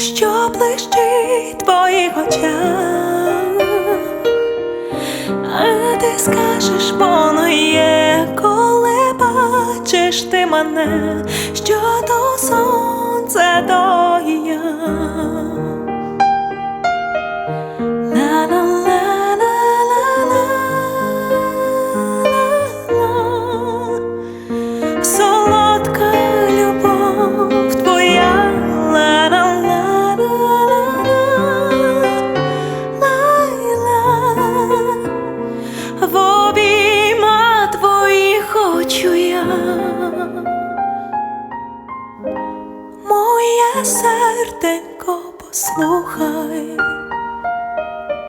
що блищить твоїх очах, а ти скажеш, воно є, коли бачиш ти мене, що то сонце, то В обійма твої хочу я, моє серденько, послухай.